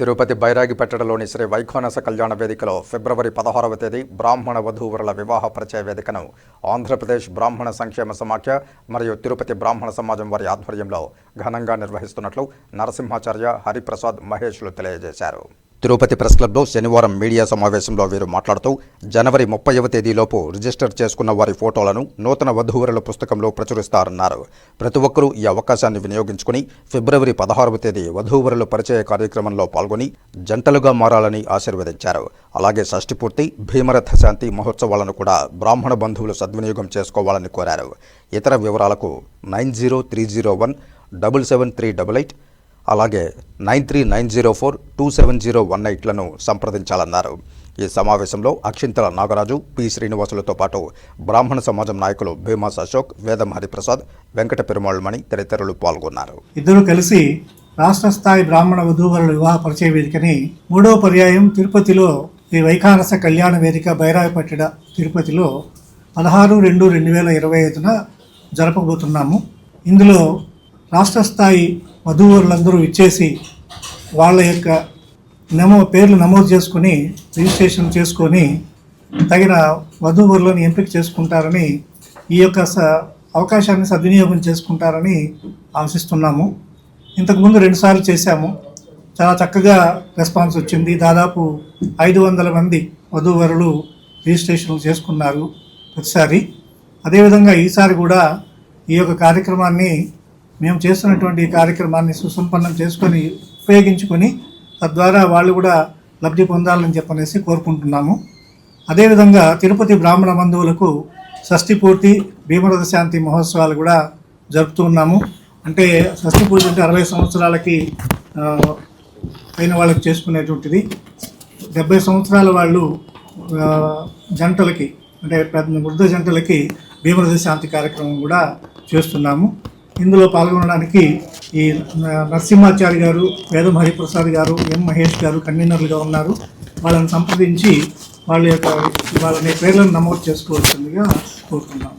తిరుపతి బైరాగిపేటలోని శ్రీ వైఖానస కళ్యాణ వేదికలో ఫిబ్రవరి పదహారవ తేదీ బ్రాహ్మణ వధూవరుల వివాహ పరిచయ వేదికను ఆంధ్రప్రదేశ్ బ్రాహ్మణ సంక్షేమ సమాఖ్య మరియు తిరుపతి బ్రాహ్మణ సమాజం వారి ఆధ్వర్యంలో ఘనంగా నిర్వహిస్తున్నట్లు నరసింహాచార్య హరిప్రసాద్ మహేష్లు తెలియజేశారు. తిరుపతి ప్రెస్ క్లబ్లో శనివారం మీడియా సమావేశంలో వీరు మాట్లాడుతూ జనవరి ముప్పైవ తేదీలోపు రిజిస్టర్ చేసుకున్న వారి ఫోటోలను నూతన వధూవరుల పుస్తకంలో ప్రచురిస్తారన్నారు. ప్రతి ఒక్కరూ ఈ అవకాశాన్ని వినియోగించుకుని ఫిబ్రవరి పదహారవ తేదీ వధూవరుల పరిచయ కార్యక్రమంలో పాల్గొని జంటలుగా మారాలని ఆశీర్వదించారు. అలాగే షష్ఠి పూర్తి భీమరథ శాంతి మహోత్సవాలను కూడా బ్రాహ్మణ బంధువులు సద్వినియోగం చేసుకోవాలని కోరారు. ఇతర వివరాలకు nine zero three zero one double seven three double eight అలాగే nine three nine zero four two seven zero one ఎయిట్లను సంప్రదించాలన్నారు. ఈ సమావేశంలో అక్షింతల నాగరాజు పి. శ్రీనివాసులతో పాటు బ్రాహ్మణ సమాజం నాయకులు భీమాస్ అశోక్ వేదం హరిప్రసాద్ వెంకట పెరుమాళ్ళమణి తదితరులు పాల్గొన్నారు. ఇద్దరు కలిసి రాష్ట్ర స్థాయి బ్రాహ్మణ వధూవరుల వివాహ పరిచయ వేదికని మూడవ పర్యాయం తిరుపతిలో ఈ వైఖానస కళ్యాణ వేదిక బైరాయపట్టిడ తిరుపతిలో పదహారు రెండు రెండు వేల ఇరవై ఐదున జరపబోతున్నాము. ఇందులో రాష్ట్ర స్థాయి వధూవరులందరూ ఇచ్చేసి వాళ్ళ యొక్క నమో పేర్లు నమోదు చేసుకొని రిజిస్ట్రేషన్ చేసుకొని తగిన వధూవరులను ఎంపిక చేసుకుంటారని ఈ యొక్క స అవకాశాన్ని సద్వినియోగం చేసుకుంటారని ఆశిస్తున్నాము. ఇంతకుముందు రెండుసార్లు చేశాము. చాలా చక్కగా రెస్పాన్స్ వచ్చింది. దాదాపు ఐదు వందల మంది వధూవరులు రిజిస్ట్రేషన్ చేసుకున్నారు ప్రతిసారి. అదేవిధంగా ఈసారి కూడా ఈ యొక్క కార్యక్రమాన్ని మేము చేస్తున్నటువంటి కార్యక్రమాన్ని సుసంపన్నం చేసుకొని ఉపయోగించుకొని తద్వారా వాళ్ళు కూడా లబ్ధి పొందాలని చెప్పనేసి కోరుకుంటున్నాము. అదేవిధంగా తిరుపతి బ్రాహ్మణ బంధువులకు షష్ఠి పూర్తి భీమరథ శాంతి మహోత్సవాలు కూడా జరుపుతూ ఉన్నాము. అంటే షష్ఠి పూర్తి అంటే అరవై సంవత్సరాలకి పైన అయిన వాళ్ళకి చేసుకునేటువంటిది. డెబ్బై సంవత్సరాల వాళ్ళు జంటలకి అంటే పెద్ద వృద్ధ జంటలకి భీమరథ శాంతి కార్యక్రమం కూడా చేస్తున్నాము. ఇందులో పాల్గొనడానికి ఈ నరసింహాచారి గారు వేదం హరిప్రసాద్ గారు ఎం మహేష్ గారు కన్వీనర్లుగా ఉన్నారు. వాళ్ళని సంప్రదించి వాళ్ళ యొక్క వాళ్ళని పేర్లను నమోదు చేసుకోవాల్సిందిగా కోరుతున్నాం.